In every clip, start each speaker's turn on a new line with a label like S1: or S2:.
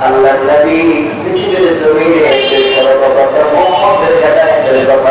S1: আল্লাহ নবী পৃথিবীর জমিনে একজন সর্বপ্রথম মোহাম্মদের কথা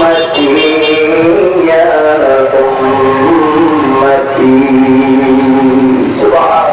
S1: أمتي يا أمتي سبحان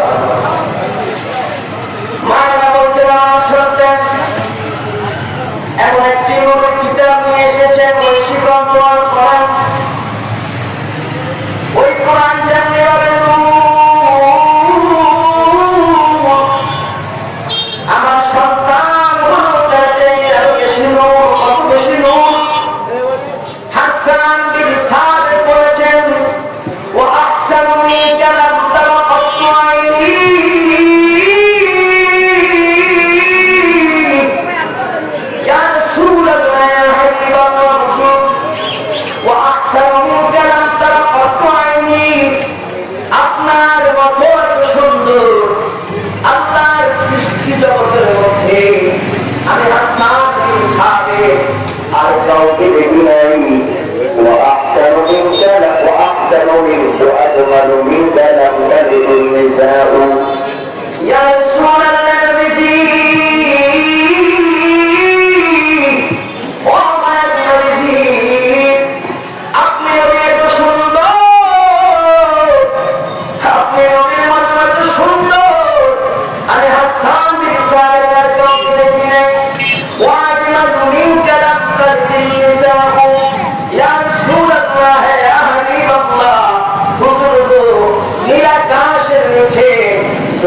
S1: আজকে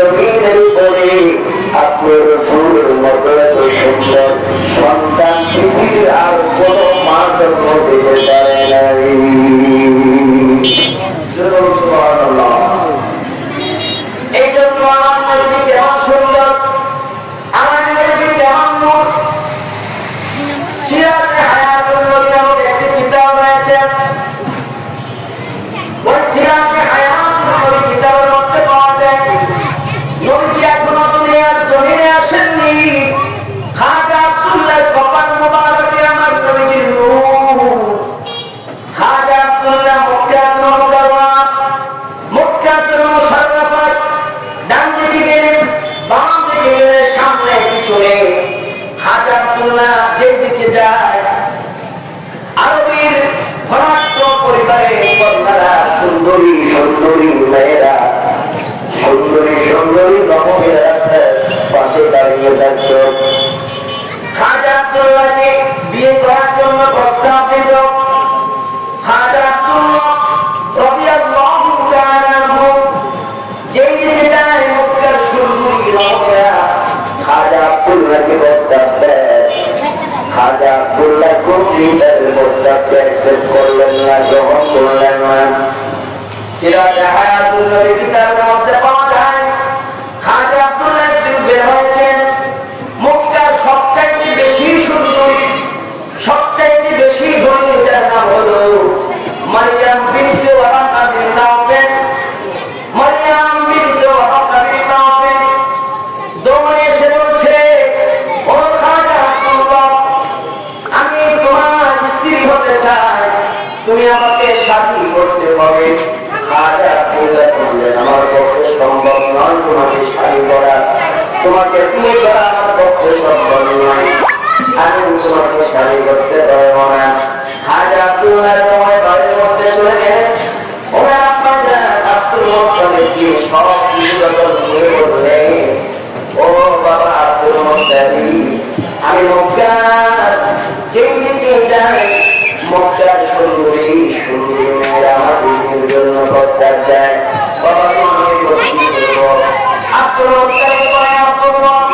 S1: জমিনের উপরে আপনি রসুলের মতো এত সুন্দর সন্তান পৃথিবীর আর কোনো মা দিতে পারে নাই। তিনি তাদের প্রস্তাবকে অ্যাকসেপ্ট করলেন না গ্রহণ করলেন না তোমাকে বিয়ে করা আমার পক্ষে সম্ভব নয়। আমি তোমাকে শাড়ি করতে পারব না। খাজা আব্দুল্লাহ তোমার বাড়ির মধ্যে চলে আব্দুল আব্দুল মোত্তালিব, আমি মক্কার জন্য প্রস্তাব আব্দুল বলে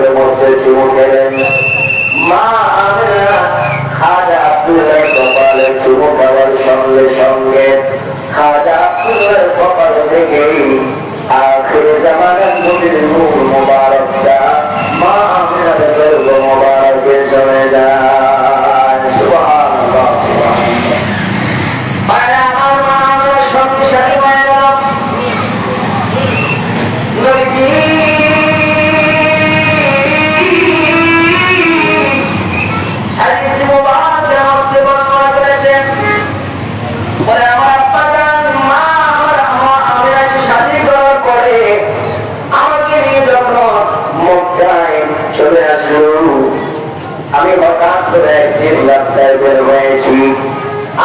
S1: মুবারকের মধ্যে চুমু খেলেন মা আমিনা খাজা আব্দুল্লাহর কপালে চুমু খাওয়ার সঙ্গে সঙ্গে খাজা আব্দুল্লাহর কপাল থেকেই আখির জামানের নবীর নূর মুবারকটা মা আমিনার গর্ব মুবারকে চলে যায় আমি হঠাৎ করে একদিন রাস্তায় বের হয়েছি।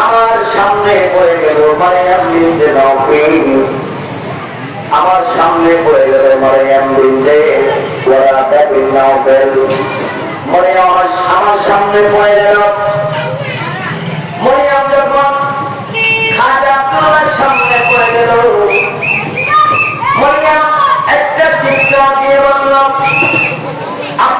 S1: আমার সামনে পড়ে গেল মারিয়াম বিনতে আমার সামনে পড়ে গেল আমার সামনে পড়ে গেল। একটা চিৎকার দিয়ে বলল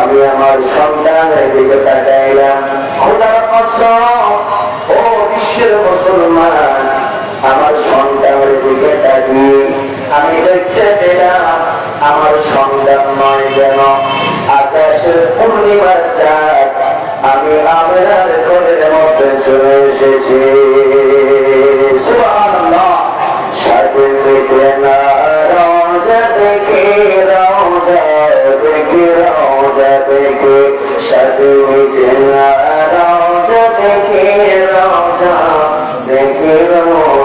S1: আমি আমার সন্তানের ও বিশ্বের মুসলমান আমার সন্তানের দিকে তাকিয়ে আমি দেখতে পেলাম আমার সন্তান নয় যেন আকাশের পূর্ণিমার চাঁদ, আমি আমার ঘরের মধ্যে চলে এসেছি। Thank you.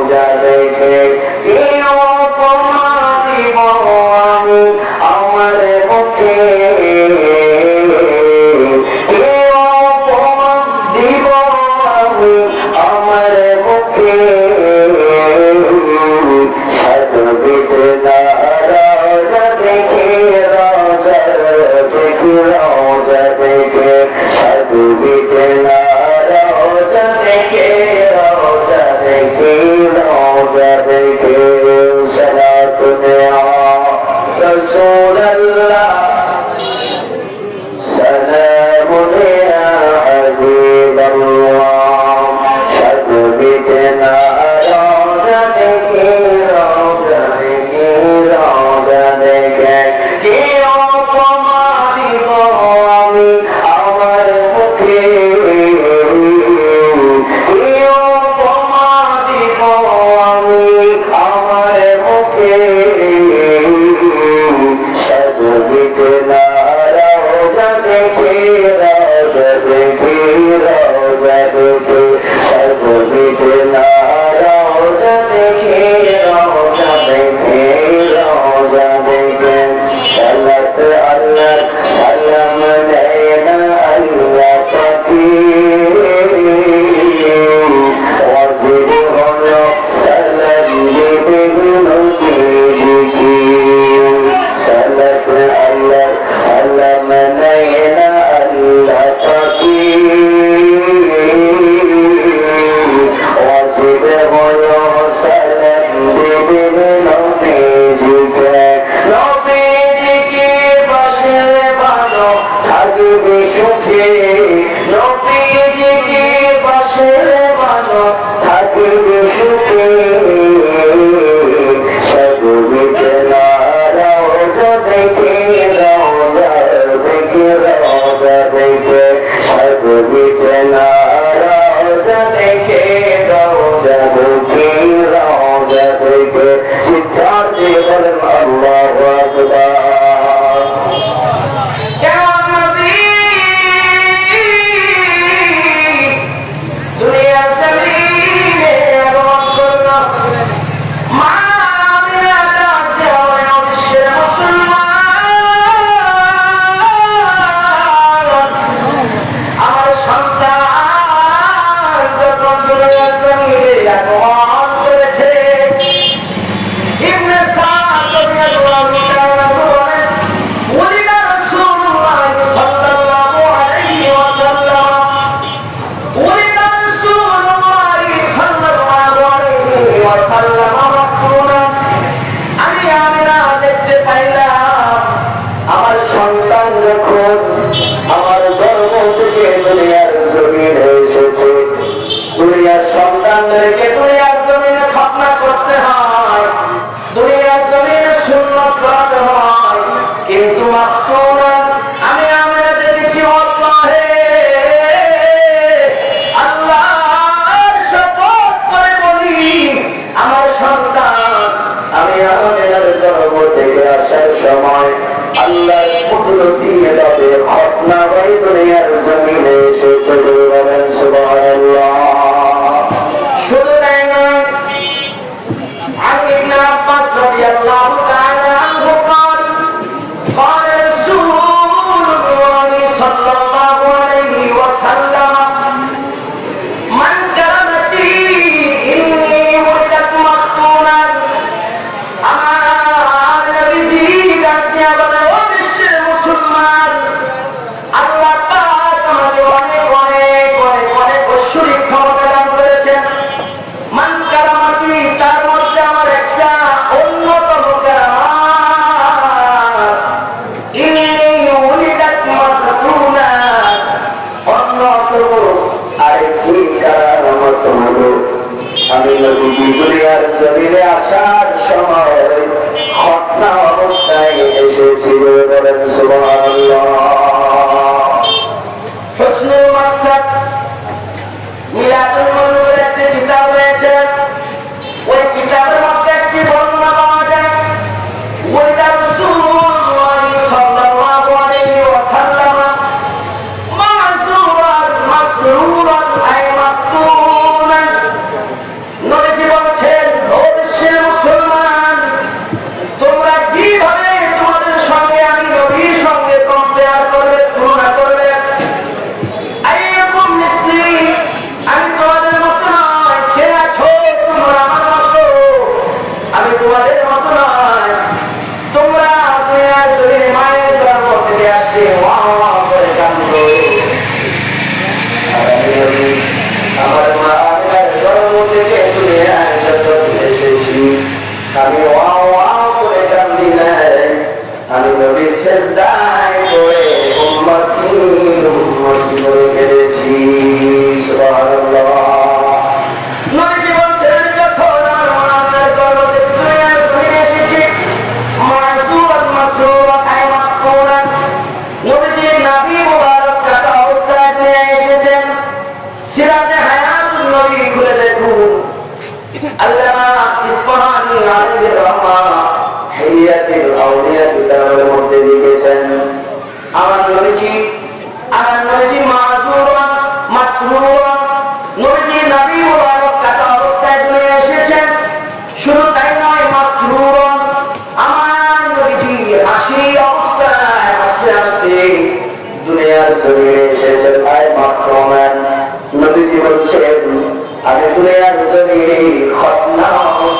S1: বিছানা দেখে দরজা বুঝে জন্ম থেকে আসার সময় আল্লাহ কুদরতি এভাবে ঘটনা হয় দুনিয়ার জন্য।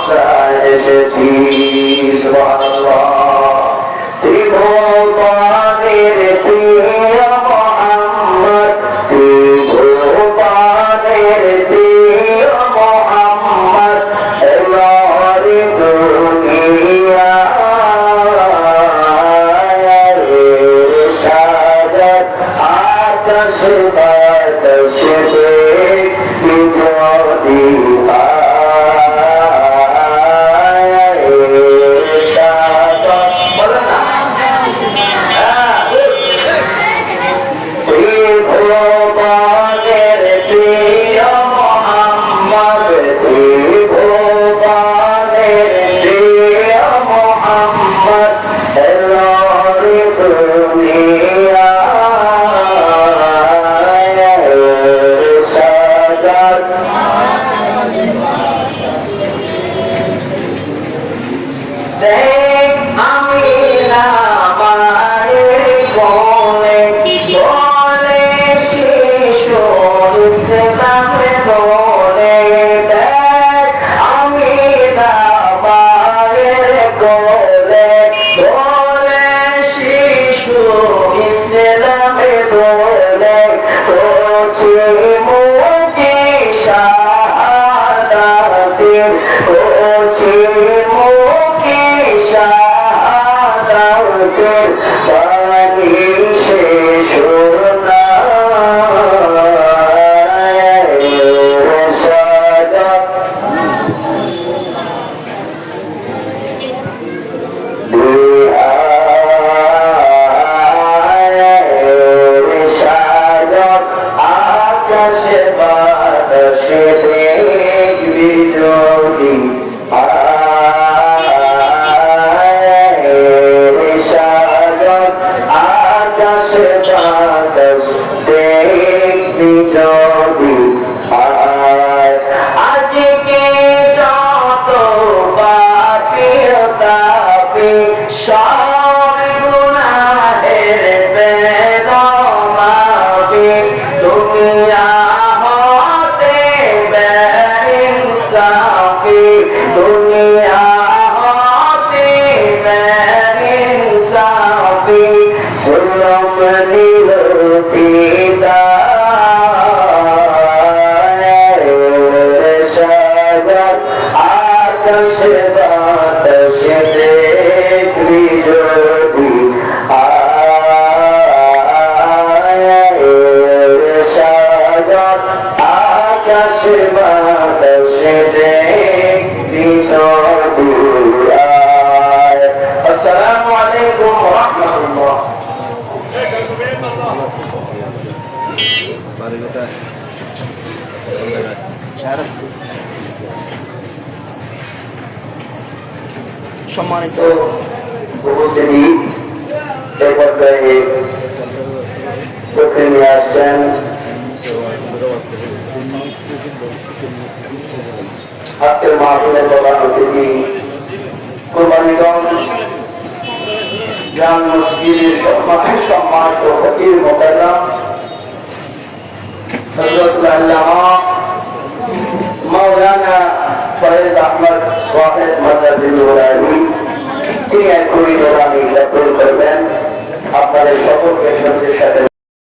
S1: Sahaja Jesus, Allah.
S2: সম্মানিত
S1: তো উপস্থিতি এই পর্যায়ে চোখে নিয়ে আসছেন আজকের মাহফিলের প্রধান অতিথি কোরবানীগঞ্জ সম্মানিত হযরতুল আল্লামা মাওলানা ফয়েজ আহমদ সাহেব মাদ্রাসুল নুরানি তিনি এক কুড়ি নোরানি করবেন। আপনাদের সকলকে সঙ্গে সাথে